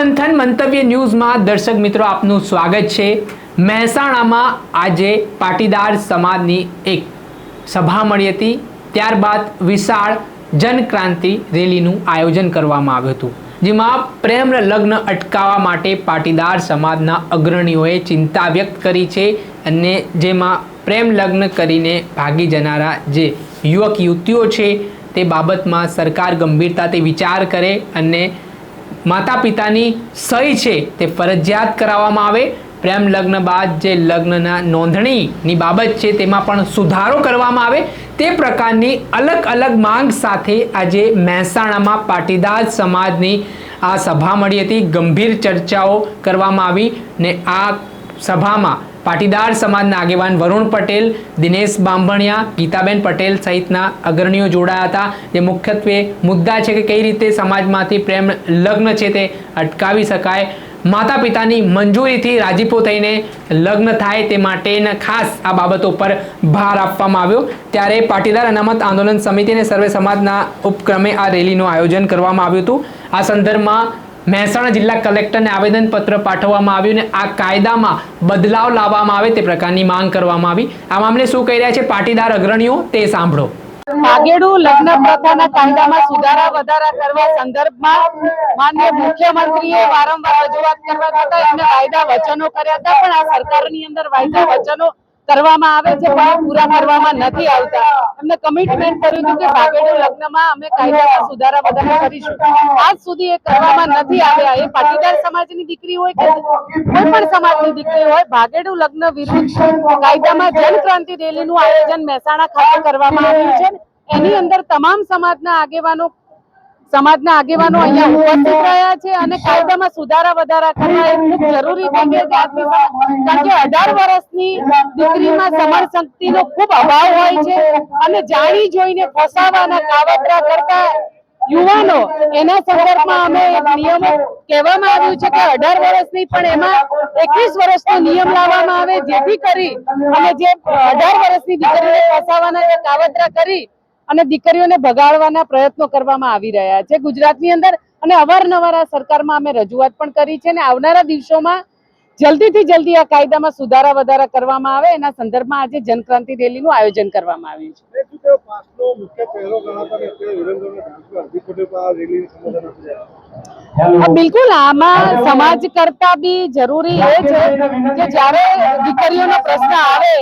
મહામંથન મંતવ્ય ન્યૂઝમાં દર્શક મિત્રો આપનું સ્વાગત છે. મહેસાણામાં આજે પાટીદાર સમાજની એક સભા મળી હતી. ત્યારબાદ વિશાળ જનક્રાંતિ રેલીનું આયોજન કરવામાં આવ્યું હતું. જેમાં પ્રેમ લગ્ન અટકાવવા માટે પાટીદાર સમાજના અગ્રણીઓએ ચિંતા વ્યક્ત કરી છે અને જેમાં પ્રેમ લગ્ન કરીને ભાગી જનારા જે યુવક યુવતીઓ છે તે બાબતમાં સરકાર ગંભીરતાથી વિચાર કરે અને માતા પિતાની સહી છે તે ફરજિયાત કરાવવામાં આવે. પ્રેમ લગ્ન બાદ જે લગ્નના નોંધણીની બાબત છે તેમાં પણ સુધારો કરવામાં આવે. તે પ્રકારની અલગ અલગ માંગ સાથે આજે મહેસાણામાં પાટીદાર સમાજની આ સભા મળી હતી. ગંભીર ચર્ચાઓ કરવામાં આવી ને આ સભામાં પાટીદાર સમાજના આગેવાન વરુણ પટેલ, દિનેશ બાંભણિયા, ગીતાબેન પટેલ સહિતના અગ્રણીઓ જોડાયા હતા. જે મુખ્યત્વે મુદ્દા છે કે કઈ રીતે સમાજમાંથી પ્રેમ લગ્ન છે તે અટકાવી શકાય. માતા પિતાની મંજૂરીથી રાજીપો થઈને લગ્ન થાય તે માટેના ખાસ આ બાબતો પર ભાર આપવામાં આવ્યો. ત્યારે પાટીદાર અનામત આંદોલન સમિતિ અને સર્વે સમાજના ઉપક્રમે આ રેલીનું આયોજન કરવામાં આવ્યું હતું. આ સંદર્ભમાં મહેસાણા જિલ્લા કલેક્ટરને આવેદનપત્ર પાઠવવામાં આવ્યું અને આ કાયદામાં બદલાવ લાવવામાં આવે તે પ્રકારની માંગ કરવામાં આવી. આ મામલે શું કહી રહ્યા છે પાટીદાર અગ્રણીઓ તે સાંભળો. ભાગેડુ લગ્ન પ્રથાના કાયદામાં સુધારા વધારા કરવા સંદર્ભમાં માન્ય મુખ્યમંત્રીએ વારંવાર રજૂઆત કરવા છતાં એમને વાયદા વચનો કર્યા હતા, પણ આ સરકારની અંદર વાયદા વચનો કરવામાં આવે છે, પણ પૂરા કરવામાં નથી આવતા. એમને કમિટમેન્ટ કર્યું હતું કે ભાગેડુ લગ્નમાં અમે કાયદામાં સુધારા વધારા કરીશું. આજ સુધી એ કરવામાં નથી આવ્યા. એ પાટીદાર સમાજની દીકરી હોય કે કોઈ પણ સમાજની દીકરી હોય, ભાગેડુ લગ્ન વિરુદ્ધ કાયદામાં જનક્રાંતિ રેલીનું આયોજન મહેસાણા ખાતે કરવામાં આવ્યું છે એની અંદર તમામ સમાજના આગેવાનો સમાજના આગેવાનો અહીંયા ઉપસ્થિત રહ્યા છે અને કાયદામાં સુધારા વધારા કરવા એ ખૂબ જરૂરી છે. કારણ કે અઢાર વર્ષની દીકરીમાં સમર શક્તિનો ખૂબ અભાવ હોય છે અને જાણી જોઈને ફસાવાના કાવતરા કરતા યુવાનો એના સંદર્ભમાં અમે એક નિયમો કહેવામાં આવ્યું છે કે અઢાર વર્ષની પણ એમાં એકવીસ વર્ષનો નિયમ લાવવામાં આવે જેથી કરી અને જે અઢાર વર્ષની દીકરીને ફસાવાના જે કાવતરા કરી અને દીકરીઓને ભગાડવાના પ્રયત્નો કરવામાં આવી રહ્યા છે ગુજરાતની અંદર. અને અવારનવાર આ સરકારમાં અમે રજૂઆત પણ કરી છે અને આવનારા દિવસોમાં જલ્દીથી જલ્દી આ કાયદામાં સુધારા વધારા કરવામાં આવે. એના સંદર્ભમાં આજે જનક્રાંતિ રેલીનું આયોજન કરવામાં આવ્યું છે. બિલકુલ. આમાં સમાજ કરતા બી જરૂરી એ છે કે જ્યારે દીકરીઓનો પ્રશ્ન આવે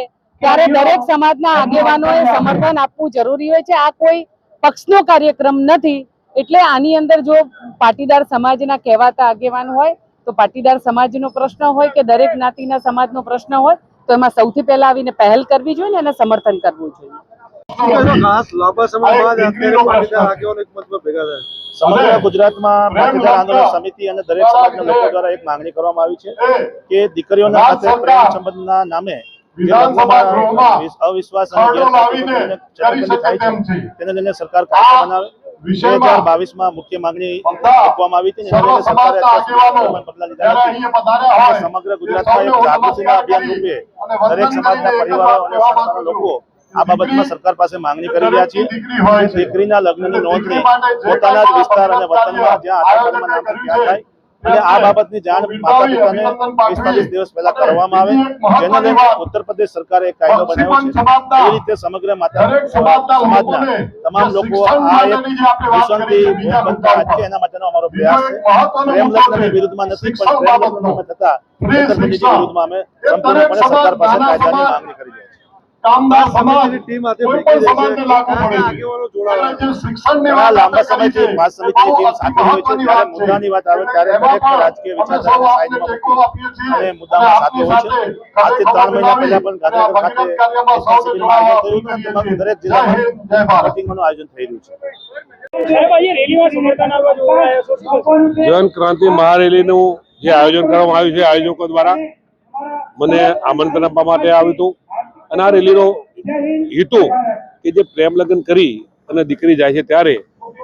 ત્યારે દરેક સમાજના આગેવાનોએ સમર્થન આપવું જરૂરી હોય છે. આ કોઈ પક્ષનો કાર્યક્રમ નથી. એટલે આની અંદર જો પાટીદાર સમાજના કહેવાતા આગેવાન હોય તો પાટીદાર સમાજનો પ્રશ્ન હોય કે દરેક જ્ઞાતિના સમાજનો પ્રશ્ન હોય તો એમાં સૌથી પહેલા આવીને પહેલ કરવી જોઈએ ને એને સમર્થન કરવું જોઈએ. સમગ્ર ગુજરાતમાં પાટીદાર આંદોલન સમિતિ અને દરેક સમાજના લોકો દ્વારા એક માંગણી કરવામાં આવી છે કે દીકરીઓના સાથે પ્રેમ સંબંધના નામે જે ગૃહમાં અવિશ્વાસ ગેરકાયદેસર છેતરપિંડી થાય છે. તેને લઈને સરકાર બનાવે. મુખ્ય માંગણી આપવામાં આવી હતી અને સરકારે પગલાં લીધા સમગ્ર ગુજરાતમાં એક જાગૃતિના અભિયાન રૂપે. દરેક સમાજના પરિવારો અને લોકો આ બાબતમાં સરકાર પાસે માંગણી કરી રહ્યા છે. દીકરીના લગ્નની નોંધણી પોતાના જ વિસ્તાર અને વતનમાં જ્યાં આધાર કાર્ડમાં નામ થાય અને આ બાબતની જાણ માતા પિતાને પિસ્તાલીસ દિવસ પહેલા કરવામાં આવે. જેને લઈને ઉત્તર પ્રદેશ સરકારે એક કાયદો બનાવ્યો છે. એ રીતે સમગ્ર માતા સમાજના તમામ લોકો આ એક દૂષણથી બનતા અટકે એના માટેનો અમારો પ્રયાસ છે. પ્રેમ લગ્નની વિરુદ્ધમાં નથી પણ પ્રેમ લગ્નમાં થતા છેતરપિંડીની વિરુદ્ધમાં અમે સંપૂર્ણપણે સરકાર પાસે કાયદાની માંગણી કરી કામદાર સમાજની ટીમ આજે ભેગી થઈ છે. કયા આગેવાનો લાંબા સમયથી માસ ટીમ સાથે હોય છે. ત્યારે મુદ્દાની વાત આવે ત્યારે દરેક રાજકીય વિચારધારાને સાઈડમાં અને મુદ્દામાં સાથે હોય છે. આજથી ત્રણ મહિના પહેલા પણ ગાંધીનગર ખાતે નેશનલ આયોજન થયું તેમાં દરેક જિલ્લામાં મિટિંગોનું આયોજન થઈ રહ્યું છે? જન ક્રાંતિ મહારેલીનું જે આયોજન કરવામાં આવ્યું છે આયોજકો દ્વારા મને આમંત્રણ આપવા માટે આવ્યું હતું. અને આ રેલીનો હેતુ કે જે પ્રેમ લગ્ન કરી અને દીકરી જાય છે ત્યારે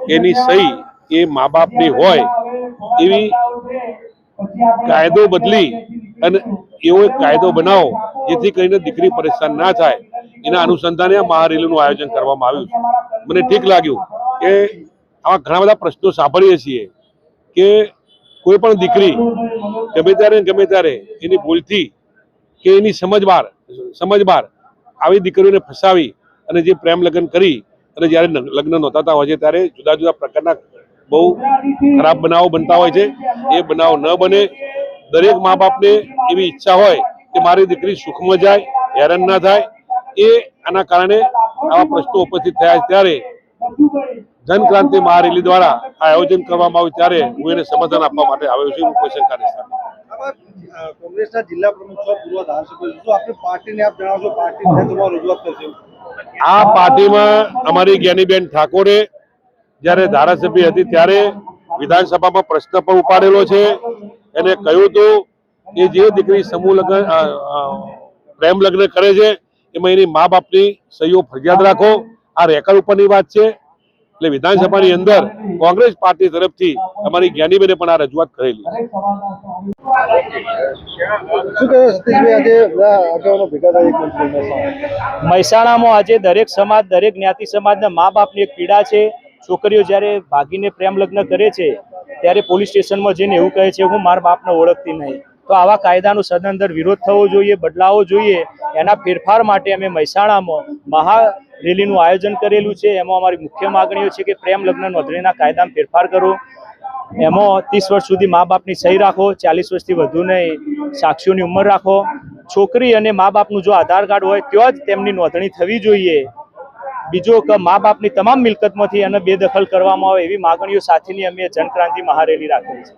એની સહી એ મા બાપની હોય એવી કાયદો બદલી અને એવો એક કાયદો બનાવો જેથી કરીને દીકરી પરેશાન ના થાય. એના અનુસંધાને આ મહારેલીનું આયોજન કરવામાં આવ્યું છે. મને ઠીક લાગ્યું કે આવા ઘણા બધા પ્રશ્નો સાંભળીએ છીએ કે કોઈ પણ દીકરી ગમે ત્યારે ગમે ત્યારે એની ભૂલથી કે એની સમજબાર સમજબાર આવી દીકરીઓને ફસાવી અને જે પ્રેમ લગ્ન કરી અને જ્યારે લગ્ન નોંધાતા હોય છે ત્યારે જુદા જુદા પ્રકારના બહુ ખરાબ બનાવો બનતા હોય છે. એ બનાવ ન બને. દરેક મા બાપને એવી ઈચ્છા હોય કે મારી દીકરી સુખમાં જાય, હેરાન ના થાય. એ આના કારણે આવા પ્રશ્નો ઉપસ્થિત થયા ત્યારે જનક્રાંતિ મહારેલી દ્વારા આ આયોજન કરવામાં આવ્યું ત્યારે હું એને સમાધાન આપવા માટે આવ્યો છું. કોઈ શંકા નથી આ પાર્ટીમાં અમારી જ્ઞાનીબેન ઠાકોરે જ્યારે ધારાસભ્ય હતી ત્યારે વિધાનસભામાં પ્રશ્ન પણ ઉપાડેલો છે. એને કહ્યું હતું કે જે દીકરી સમૂહ લગ્ન પ્રેમ લગ્ન કરે છે, એમાં એની મા બાપની સહીઓ ફરજિયાત રાખો. આ રેકર્ડ ઉપરની વાત છે. એટલે વિધાનસભાની અંદર કોંગ્રેસ પાર્ટી તરફથી અમારી જ્ઞાનીબેને પણ આ રજૂઆત કરેલી. મહેસાણામાં આજે દરેક સમાજ દરેક જ્ઞાતિ સમાજના મા બાપની એક પીડા છે. છોકરીઓ જ્યારે ભાગીને પ્રેમ લગ્ન કરે છે ત્યારે પોલીસ સ્ટેશનમાં જઈને એવું કહે છે હું મારા બાપને ઓળખતી નહીં. તો આવા કાયદાનો સદંતર વિરોધ થવો જોઈએ, બદલાવો જોઈએ. એના ફેરફાર માટે અમે મહેસાણામાં મહા રેલીનું આયોજન કરેલું છે. એમાં અમારી મુખ્ય માગણીઓ છે કે પ્રેમ, લગ્ન, નોંધણીના કાયદામાં ફેરફાર કરો. એમાં ત્રીસ વર્ષ સુધી મા બાપની સહી રાખો, ચાલીસ વર્ષથી વધુ નહીં, સાક્ષીઓની ઉંમર રાખો. છોકરી અને મા બાપનું જો આધાર કાર્ડ હોય ત્યાં જ તેમની નોંધણી થવી જોઈએ. બીજો કે મા બાપની તમામ મિલકતમાંથી એને બેદખલ કરવામાં આવે એવી માગણીઓ સાથેની અમે જનક્રાંતિ મહારેલી રાખેલી છે.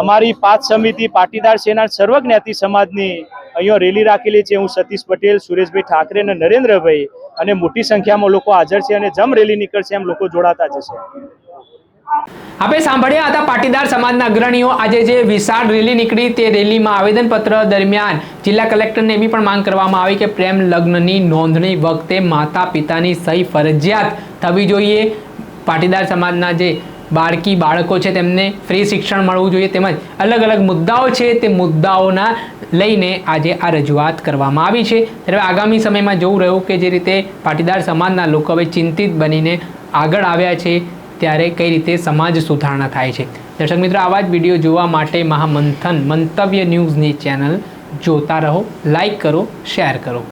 અમારી પાંચ સમિતિ પાટીદાર સેના સર્વ જ્ઞાતિ સમાજની અહીંયા રેલી રાખેલી છે. હું સતીશ પટેલ સુરેશભાઈ ઠાકરે અને નરેન્દ્રભાઈ અને મોટી સંખ્યામાં લોકો હાજર છે અને જમ રેલી નીકળશે એમ લોકો જોડાતા જશે આપણે સાંભળ્યા હતા પાટીદાર સમાજના અગ્રણીઓ આજે જે વિશાળ રેલી નીકળી તે રેલીમાં આવેદનપત્ર દરમિયાન જિલ્લા કલેક્ટરને એવી પણ માંગ કરવામાં આવી કે પ્રેમ લગ્નની નોંધણી વખતે માતા પિતાની સહી ફરજિયાત થવી જોઈએ. પાટીદાર સમાજના જે બાળકી, બાળકો છે તેમને ફ્રી શિક્ષણ મળવું જોઈએ તેમજ અલગ અલગ મુદ્દાઓ છે તે મુદ્દાઓના લઈને આજે આ રજૂઆત કરવામાં આવી છે. ત્યારે આગામી સમયમાં જોવું રહ્યું કે જે રીતે પાટીદાર સમાજના લોકો હવે ચિંતિત બનીને આગળ આવ્યા છે ત્યારે કઈ રીતે સમાજ સુધારણા થાય છે. દર્શક મિત્રો, આવા જ વીડિયો જોવા માટે મહામંથન મંતવ્ય ન્યૂઝની ચેનલ જોતા રહો, લાઈક કરો, શેર કરો.